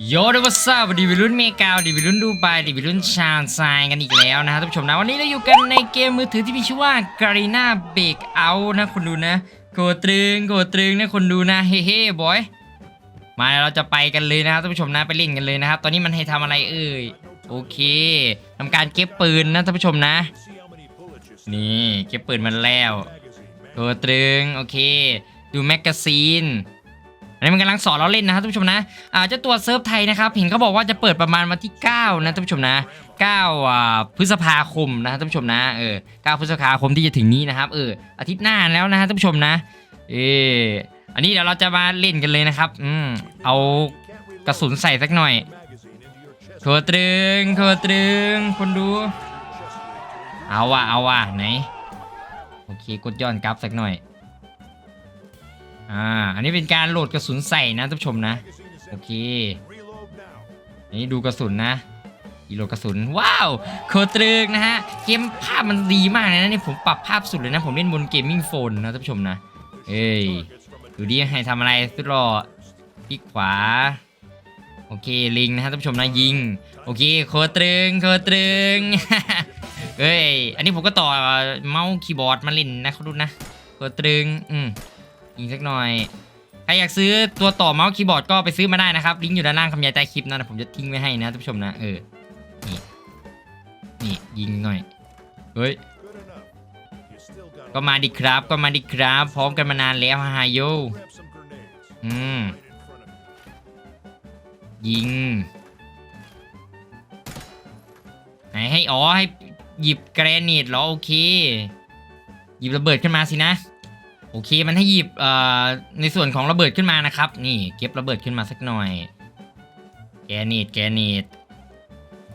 โยดวัสดุดีวิรุ่นเมกาดีวิรุ่นดูไบดีวิรุ่นชาญไซกันอีกแล้วนะฮะท่านผู้ชมนะวันนี้เราอยู่กันในเกมมือถือที่มีชื่อว่า Garena Break Out นะคนดูนะโกตรึงโกตรึงนะคนดูนะเฮ้เฮ้บอยมาเราจะไปกันเลยนะครับท่านผู้ชมนะไปเล่นกันเลยนะครับ ตอนนี้มันให้ทำอะไรเอ่ยโอเคทำการเก็บปืนนะท่านผู้ชมนะ นี่เก็บปืนมันแล้วโกตรึงโอเค ดูแมกกาซีน อันนี้มันกำลังสอนเราเล่นนะครับท่านผู้ชมนะอาจจะตัวเซิร์ฟไทยนะครับเห็นเขาบอกว่าจะเปิดประมาณวันที่ 9 นะท่านผู้ชมนะ9อ่าพฤษภาคมนะท่านผู้ชมนะเออ9พฤษภาคมที่จะถึงนี้นะครับเอออาทิตย์หน้าแล้วนะฮะท่านผู้ชมนะเอออันนี้เดี๋ยวเราจะมาเล่นกันเลยนะครับอืมเอากระสุนใส่สักหน่อยโคตรึงโคตรึงคนดู เอาว่ะเอาว่ะไหนโอเคกดย้อนกราฟสักหน่อย อ่า อันนี้เป็นการโหลดกระสุนใส่นะท่านผู้ชมนะ โอเค อันนี้ดูกระสุนนะอีโหลดกระสุน ว้าวโคตรึกนะฮะ เกมภาพมันดีมากเลยนะนี่ผมปรับภาพสุดเลยนะ ผมเล่นบนเกมมิ่งโฟนนะท่านผู้ชมนะ เอ้ย ดูดิให้ทำอะไรสุดรอคลิกขวา โอเคลิงนะฮะท่านผู้ชมนะยิง โอเคโคตรึงโคตรึงเอ้ย อันนี้ผมก็ต่อเมาส์คีย์บอร์ดมาเล่นนะเขาดูนะโคตรึง อืม ยิงสักหน่อย ใครอยากซื้อตัวต่อเมาส์คีย์บอร์ดก็ไปซื้อมาได้นะครับ ลิงก์อยู่ด้านล่างคำยายใต้คลิปนะผมจะทิ้งไว้ให้นะท่านผู้ชมนะ เออ นี่ นี่ยิงหน่อย เฮ้ย ก็มาดิครับ ก็มาดิครับ พร้อมกันมานานแล้วฮาโยอืม ยิงไหนให้อ๋อให้หยิบแกรนิตเหรอโอเค หยิบระเบิดขึ้นมาสินะ โอเคมันให้หยิบในส่วนของระเบิดขึ้นมานะครับ นี่เก็บระเบิดขึ้นมาสักหน่อย แกนิดแกนิด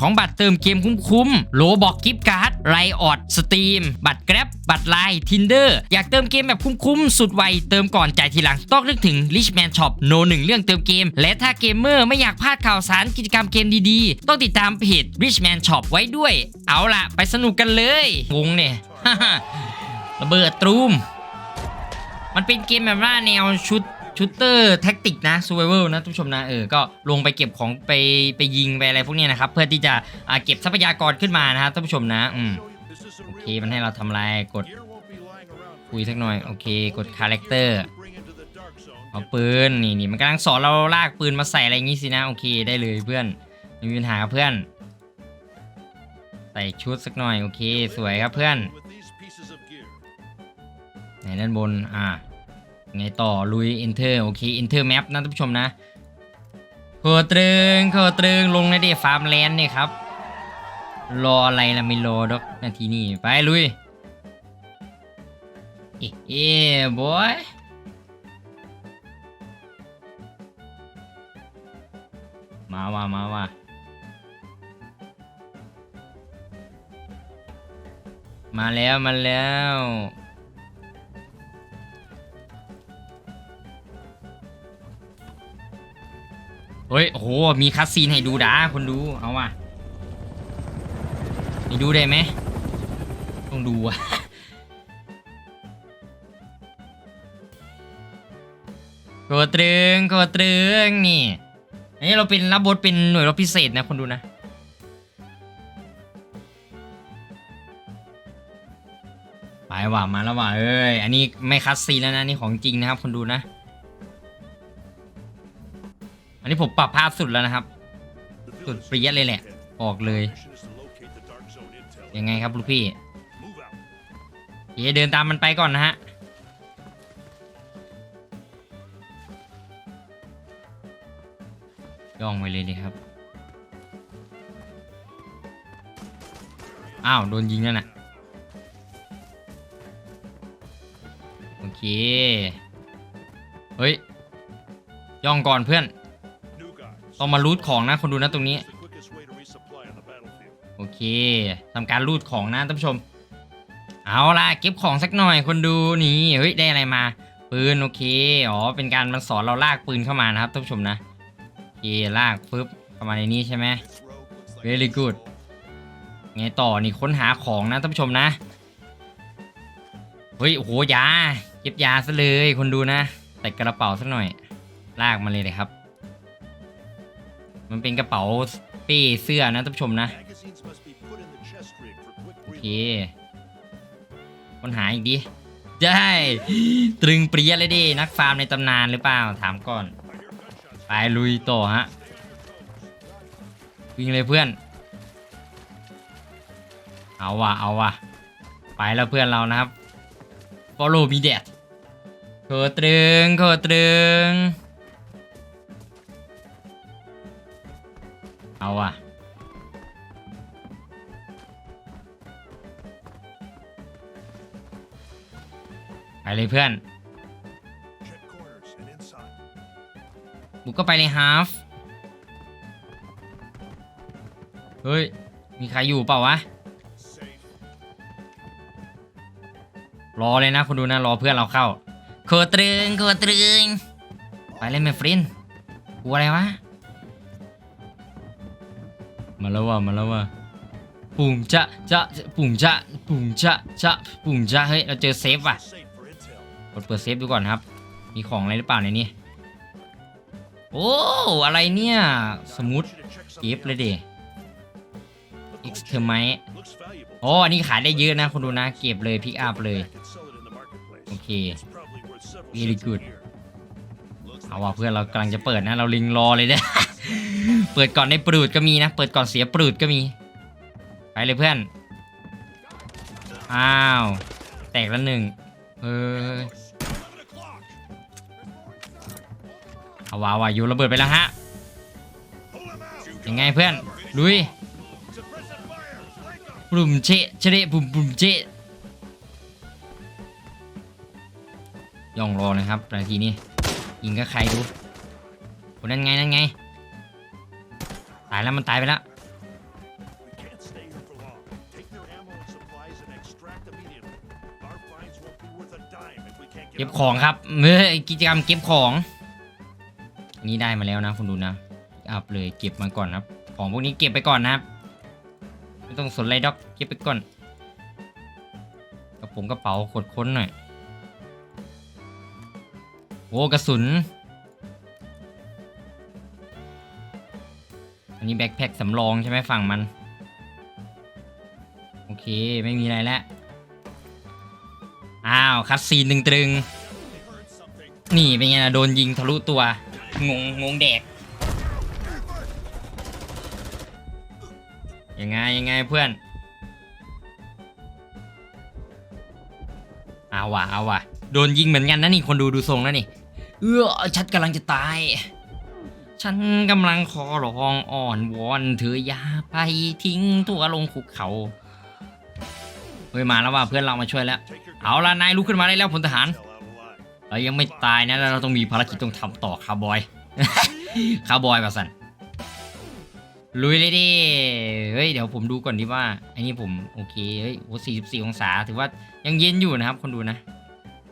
ของบัตรเติมเกมคุ้มๆโลบอกกิฟต์การ์ดไรออดสตรีมบัตรแกร็บบัตรไลน์ทินเดอร์อยากเติมเกมแบบคุ้มๆ สุดไว เติมก่อนจ่ายทีหลัง ต้องนึกถึง Richman Shop โนหนึ่งเรื่องเติมเกม และถ้าเกมเมอร์ไม่อยากพลาดข่าวสารกิจกรรมเกมดีๆ ต้องติดตามเพจ Richman Shop ไว้ด้วย เอาล่ะ ไปสนุกกันเลยงงเนี่ยระเบิดตรูม มันเป็นเกมแบบว่าแนวชุด ชูเตอร์แท็กติกนะซูเวอร์นะทุกผู้ชมนะเออก็ลงไปเก็บของไปไปยิงไปอะไรพวกนี้นะครับเพื่อที่จะเก็บทรัพยากรขึ้นมานะครับท่านผู้ชมนะอืมโอเคมันให้เราทำอะไรกดคุยสักหน่อยโอเคกดคาแรคเตอร์เอาปืนนี่นี่มันกำลังสอนเราลากปืนมาใส่อะไรอย่างงี้สินะโอเคได้เลยเพื่อนไม่มีปัญหาครับเพื่อน ใส่ชุดสักหน่อยโอเค สวยครับเพื่อนไหนด้านบนอ่า ไงต่อลุย enter โอเค enter map นะท่านผู้ชมนะโคตรึงโคตรึงลงในเดฟาร์มแลนด์เนี่ยครับ รออะไรล่ะไม่รอดอกนาทีนี้ไปลุย เอ๊ะเอ๊ะบอยมาว่ะมาว่ะมาแล้ว มาแล้ว เฮ้ย โอ้โห มีคัสซีนให้ดูด้าคนดู เอาว่ะนี่ดูได้ไหม ต้องดูอะโกตรึงโกตรึงนี่ อันนี้เราเป็นรับบทเป็นหน่วยรบพิเศษนะคนดูนะ ไปว่ะมาแล้วว่ะเอ้ย อันนี้ไม่คัสซีนแล้วนะนี่ของจริงนะครับคนดูนะ อันนี้ผมปรับภาพสุดแล้วนะครับ สุดเปรี้ยเลยแหละ ออกเลย ยังไงครับลูกพี่เยเดินตามมันไปก่อนนะฮะ ย่องไปเลยดีครับ อ้าว โดนยิงแล้วน่ะ โอเค เฮ้ย ย่องก่อนเพื่อน ต้องมารูดของนะคนดูนะตรงนี้ โอเคทำการรูดของนะท่านผู้ชม เอาล่ะเก็บของสักหน่อยคนดูนี่เฮ้ยได้อะไรมา ปืนโอเคอ๋อเป็นการมันสอนเราลากปืนเข้ามานะครับท่านผู้ชมนะโอเคลากปึ๊บเข้ามาในนี้ใช่ไหม very good ไงต่อนี่ค้นหาของนะท่านผู้ชมนะเฮ้ยโอ้โหยาเก็บยาซะเลยคนดูนะใส่กระเป๋าสักหน่อย ลากมาเลยเลยครับ มันเป็นกระเป๋าเป้เสื้อนะท่านผู้ชมนะโอเค reload. ค้นหาอีกดิได้ตรึงเปรี้ยเลยดินักฟาร์มในตำนานหรือเปล่าถามก่อน ไปลุยต่อฮะวิ่งเลยเพื่อน เอาว่ะเอาว่ะไปแล้วเพื่อนเรานะครับ follow me dad โคตรึงโคตรึง เอาว่ะไปเลยเพื่อนบุกก็ไปเลยฮาฟเฮ้ย มีใครอยู่เปล่าวะ รอเลยนะคุณดูนะ รอเพื่อนเราเข้าโคตรึงโคตรึง ไปเลยแม่ฟรินกลัวอะไรวะ มาแล้วว่ะมาแล้วว่ะปุ่งจะจะปุ่งจะปุ่งจะจะปุ่งจะเฮ้ยเราเจอเซฟว่ะกดเปิดเซฟดูก่อนครับ มีของอะไรหรือเปล่าในนี้โอ้อะไรเนี่ยสมุดเก็บเลยเดะเอ็กซ์เทอร์ไมอ๋ออันนี้ขายได้เยอะนะคุณดูนะ เก็บเลยพิกอัพเลยโอเค It's probably worth several Very cents a good. เอาว่ะเพื่อนเรากำลังจะเปิดนะ เราลิงรอเลยเด้ เปิดก่อนได้ปรูดก็มีนะ เปิดก่อนเสียปรูดก็มี ไปเลยเพื่อน อ้าว แตกแล้วหนึ่งเฮ้ยเอาว่ะเอาวอยู่ระเบิดไปแล้วฮะ ยังไงเพื่อน ลุยปุ่มเชะเชะปุ่มปุ่มเชะย่องรอเลยครับนาทีนี้ยิงกับใครดูคนนั้นไงนั่นไงายแล้วมันตายไปแล้ว We can't stay here for long. Take their ammo and supplies and extract immediately. Our finds won't be worth a dime if we can't get เก็บ out. ของครับเมื่อกิจกรรมเก็บของอันนี้ได้มาแล้วนะคุณดูนะอัพเลยเก็บมาก่อนนะครับ ของพวกนี้เก็บไปก่อนนะครับ ไม่ต้องสนอะไรดอกเก็บไปก่อนกระผมกระเป๋ากดค้นหน่อยโอ้กระสุน นนี้แบ็คแพ็คสำรองใช่ไหมฝั่งมัน โอเคไม่มีอะไรแล้ว อ้าวคัดซีนตึงตรึง Heard something. ๆนี่เป็นไงล่ะโดนยิงทะลุตัว งงงงแดก ยังไงยังไงเพื่อน เอาว่ะเอาว่ะโดนยิงเหมือนกันนะนี่คนดูดูทรงแล้วนี่ เออฉันกำลังจะตาย ฉันกำลังขอร้องอ่อนวอนเธออย่าไปทิ้งตัวลงคุกเขาเฮ้ยมาแล้วว่ะเพื่อนเรามาช่วยแล้ว เอาละนายลุกขึ้นมาได้แล้วพลทหาร เรายังไม่ตายนะแล้วเราต้องมีภารกิจต้องทำต่อคาร์บอยคาร์บอยป่ะสันลุยเลยดิ เฮ้ยเดี๋ยวผมดูก่อนดีว่าไอ้นี่ผมโอเค เฮ้ยโอ้สี่สิบสี่องศา ถือว่ายังเย็นอยู่นะครับคนดูนะ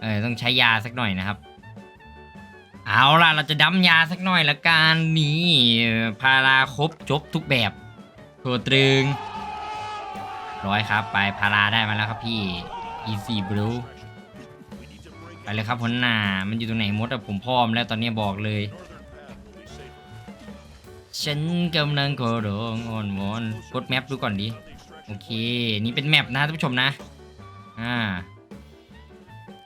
เออต้องใช้ยาสักหน่อยนะครับ เอาล่ะเราจะดั้มยาสักหน่อยละกันนี่พาราครบจบทุกแบบโทตรึงร้อยครับไปพาราได้มาแล้วครับพี่ easy blue We need to break ไปเลยครับหัวหน้ามันอยู่ตรงไหนมดอะผมพร้อมแล้วตอนนี้บอกเลย ฉันกำลังขอร้องอ่อนวอนกดแมปดูก่อนดิ โอเค นี่เป็นแมปนะท่านผู้ชมนะ อ่า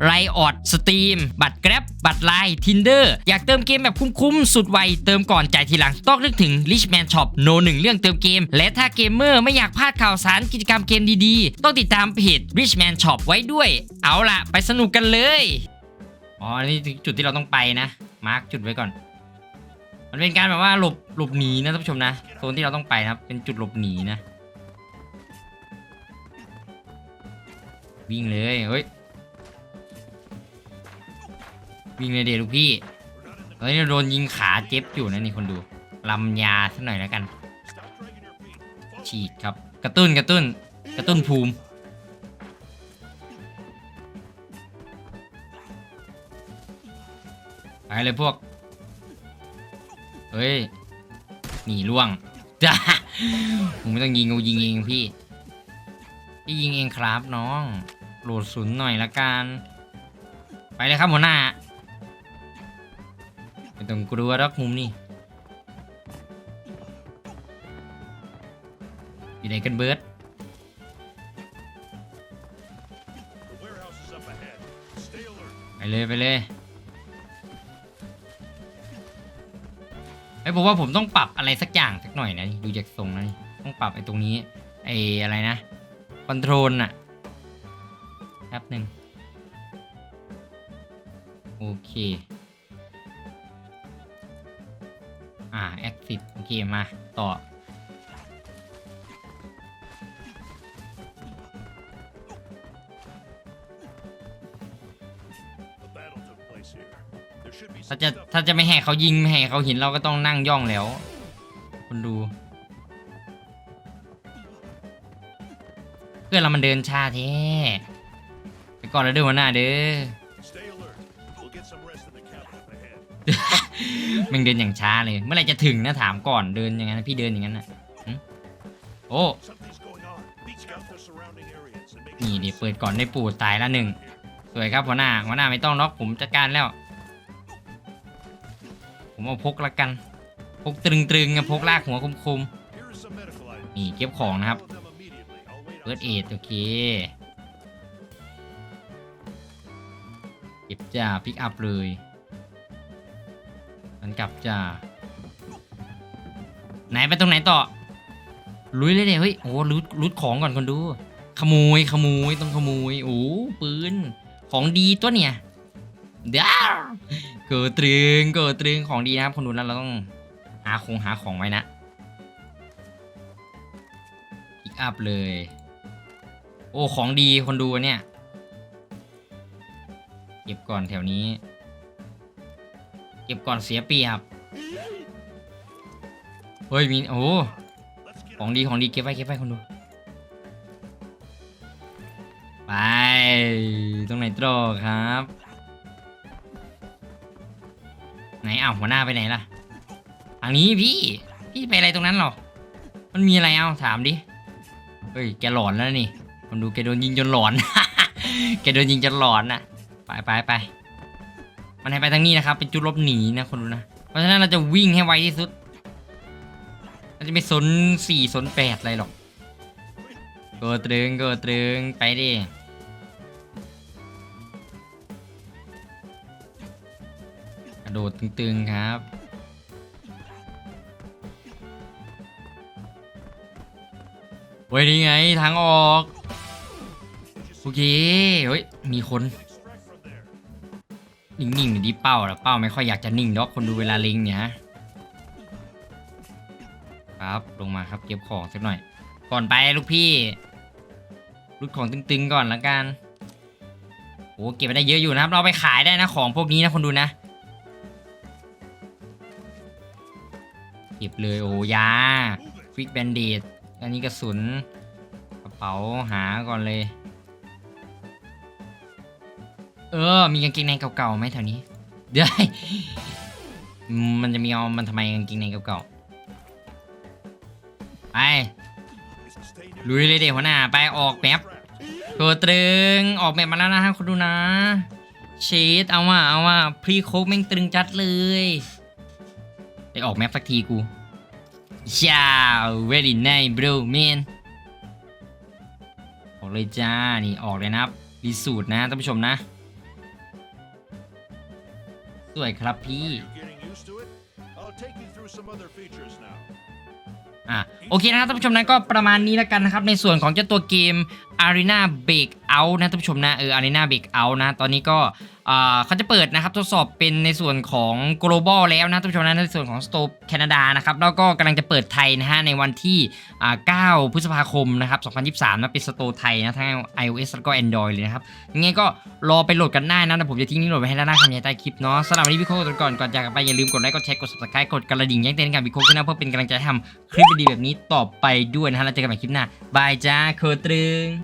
ต์การ์ดไลออดสตรีมบัตรแกร็บบัตรไลน์ทินเดอร์อยากเติมเกมแบบคุ้มๆ สุดไว เติมก่อนจ่ายทีหลัง ต้องนึกถึง Richman Shop โนหนึ่งเรื่องเติมเกม และถ้าเกมเมอร์ไม่อยากพลาดข่าวสารกิจกรรมเกมดีๆ ต้องติดตามเพจ Richman Shop ไว้ด้วย เอาล่ะ ไปสนุกกันเลย อ๋ออันนี้จุดที่เราต้องไปนะ มาร์กจุดไว้ก่อน มันเป็นการแบบว่าหลบหลบหนีนะท่านผู้ชมนะโซนที่เราต้องไปนะครับ เป็นจุดหลบหนีนะ วิ่งเลยเฮ้ย วิ่งเลยเดี๋ยวลูกพี่เฮ้ยโดนยิงขาเจ็บอยู่นะนี่คนดูลำยาสักหน่อยแล้วกัน ฉีดครับ กระตุ้นกระตุ้น กระตุ้นภูมิ ไปเลยพวก เฮ้ย หนีล่วงจ้าผมไม่ต้องยิงกูยิงเองพี่ พี่ยิงเองครับน้อง โหลดศูนย์หน่อยละกัน ไปเลยครับหัวหน้า ต้องกลัวรักมุมนี่อยู่ไหนกันเบิร์ดไปเลยไปเลยไอ้ผมว่าผมต้องปรับอะไรสักอย่างสักหน่อยนะดูจากทรงนะต้องปรับไอ้ตรงนี้ไอ้อะไรนะคอนโทรลน่ะแป๊บหนึ่งโอเค อ่า exit โอเคมา ต่อ ถ้าจะถ้าจะไม่ให้เขายิงไม่ให้เขาเห็นเราก็ต้องนั่งย่องแล้วคุณดู เพื่อนเรามันเดินชาแท้ไปก่อนแล้วเดินหัวหน้าเด้อ มันเดินอย่างช้าเลย เมื่อไหรจะถึงนะถามก่อนเดินอย่างนั้นนะพี่เดินอย่างนั้นนะหึโอ้ นี่ sure ดิ it's เปิดก่อนได้ปูดตายละหนึ่งสวยครับหัวหน้าหัวหน้าไม่ต้องล็อกผมจัดการแล้ว ผมเอาพกละกัน พกตรึงๆอะพกลากหัวคม Here is some medical items. ๆนี่เก็บของนะครับเฟิร์สเอ outside. ดโอเคเก็บจ้าพิกอัพเลย มันกลับจ้าไหนไปตรงไหนต่อลุยเลยเดี๋ยเฮ้ยโอ้รูดรูดของก่อนคนดู ขโมยขโมยต้องขโมยโอ้ปืนของดีตัวเนี่ยเด้าเกิดตรึงเกิดตรึงของดีนะครับคนดูแล้วเราต้องหาคงหาของไว้นะพิกอัพเลย โอ้ของดีคนดูเนี่ย เก็บก่อนแถวนี้ ก็บก่อนเสียเปรียบ เฮ้ยมีโอ้ของดีของดีเก็บไว้เก็บไว้คนดู ไป ตรงไหนต่อครับ ไหนอ้าวหัวหน้าไปไหนล่ะทางนี้พี่ พี่ไปอะไรตรงนั้นหรอ มันมีอะไรเอาถามดิ เฮ้ยแกหลอนแล้วนี่ คนดูแกโดนยิงจนหลอน แกโดนยิงจนหลอนน่ะ ไปไปไป มันให้ไปทางนี้นะครับ เป็นจุดลบหนีนะคนดูนะ เพราะฉะนั้นเราจะวิ่งให้ไวที่สุดเราจะไม่สนสี่สนแปดอะไรหรอกโกตรึงโกตรึงไปดิกระโดดตึงๆครับเว้ยนี่ไงทางออก โอเคเฮ้ยมีคน นิ่งๆหน่อยดิเป้าและเป้าไม่ค่อยอยากจะนิ่งดอกคนดูเวลาลิงเนี่ยฮะครับลงมาครับเก็บของสักหน่อย ก่อนไปลูกพี่รุดของตึงๆก่อนละกันโอ้เก็บไปได้เยอะอยู่นะครับ เราไปขายได้นะของพวกนี้นะคนดูนะเก็บเลยโอ้ยาฟิกแบนเดดอันนี้กระสุนกระเป๋าหาก่อนเลย เออ มีกางเกงในเก่าๆไหมแถวนี้ เดี๋ยวมันจะมีเอามันทำไมกางเกงในเก่าๆ ไป ลุยเลยเด็กหัวหน้า ไปออกแมปตัวตรึง ออกแมปมาแล้วนะฮะคุณดูนะเชดเอาว่าเอาว่าพรีโคกแม่งตรึงจัดเลยได้ออกแมปสักทีกูชาว very nice bro man ออกเลยจ้า นี่ออกเลยนะครับรีสูตรนะท่านผู้ชมนะ วยครับพี่ You getting used to it? I'll take you through some other features now. อะโอเคนะครับท่านผู้ชมนะก็ประมาณนี้แล้วกันนะครับในส่วนของเจ้าตัวเกม Arena Breakout นะท่านผู้ชมนะเออ Arena Breakout นะตอนนี้ก็อ่าเขาจะเปิดนะครับทดสอบเป็นในส่วนของ global แล้วนะท่านผู้ชมนะในส่วนของ Store แคนาดานะครับแล้วก็กำลังจะเปิดไทยนะฮะในวันที่อ่า9พฤษภาคมนะครับ2023นะเป็น Store ไทยนะทั้ง iOS แล้วก็ Android เลยนะครับยังไงก็รอไปโหลดกันได้นะแต่ผมจะทิ้งลิงก์โหลดไว้ให้ด้านล่างคำใต้คลิปเนาะสำหรับวันนี้พี่โค้ดก่อนก่อนจากไปอย่าลืมกดไลค์กดแชร์กด subscribe กดกระดิ่งแจ้งเตือนกันพี่โค้ดนะเพื่อเป็นกำลังใจทำคลิปดีๆแบบนี้ต่อไปด้วยนะฮะแล้วเจอกันใหม่คลิปหน้าบายจ้าโคตรึง